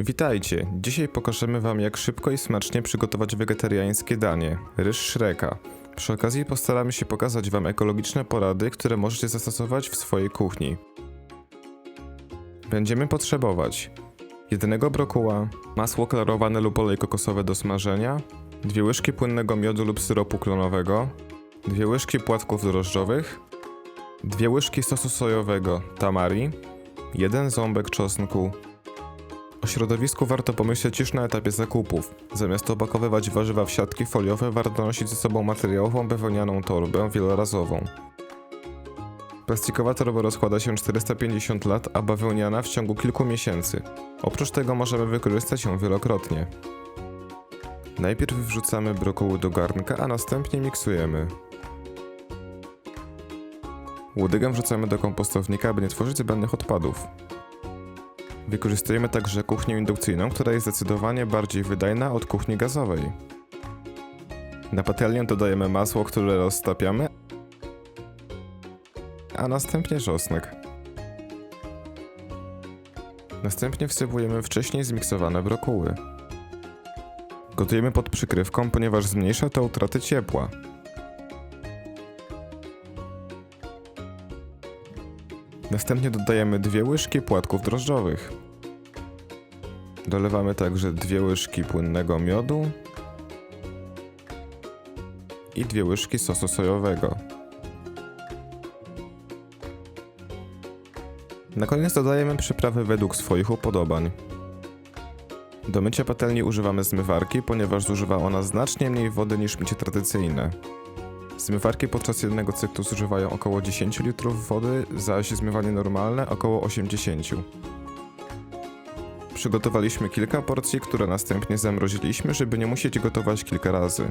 Witajcie! Dzisiaj pokażemy Wam jak szybko i smacznie przygotować wegetariańskie danie ryż Shreka. Przy okazji postaramy się pokazać Wam ekologiczne porady, które możecie zastosować w swojej kuchni. Będziemy potrzebować jednego brokuła, masło klarowane lub olej kokosowy do smażenia, dwie łyżki płynnego miodu lub syropu klonowego, dwie łyżki płatków drożdżowych, dwie łyżki sosu sojowego tamari, jeden ząbek czosnku, środowisku warto pomyśleć już na etapie zakupów. Zamiast opakowywać warzywa w siatki foliowe, warto nosić ze sobą materiałową bawełnianą torbę wielorazową. Plastikowa torba rozkłada się 450 lat, a bawełniana w ciągu kilku miesięcy. Oprócz tego możemy wykorzystać ją wielokrotnie. Najpierw wrzucamy brokuły do garnka, a następnie miksujemy. Łodygę wrzucamy do kompostownika, aby nie tworzyć zbędnych odpadów. Wykorzystujemy także kuchnię indukcyjną, która jest zdecydowanie bardziej wydajna od kuchni gazowej. Na patelnię dodajemy masło, które roztapiamy, a następnie czosnek. Następnie wsypujemy wcześniej zmiksowane brokuły. Gotujemy pod przykrywką, ponieważ zmniejsza to utratę ciepła. Następnie dodajemy dwie łyżki płatków drożdżowych. Dolewamy także dwie łyżki płynnego miodu i dwie łyżki sosu sojowego. Na koniec dodajemy przyprawy według swoich upodobań. Do mycia patelni używamy zmywarki, ponieważ zużywa ona znacznie mniej wody niż mycie tradycyjne. Zmywarki podczas jednego cyklu zużywają około 10 litrów wody, zaś zmywanie normalne około 80. Przygotowaliśmy kilka porcji, które następnie zamroziliśmy, żeby nie musieć gotować kilka razy.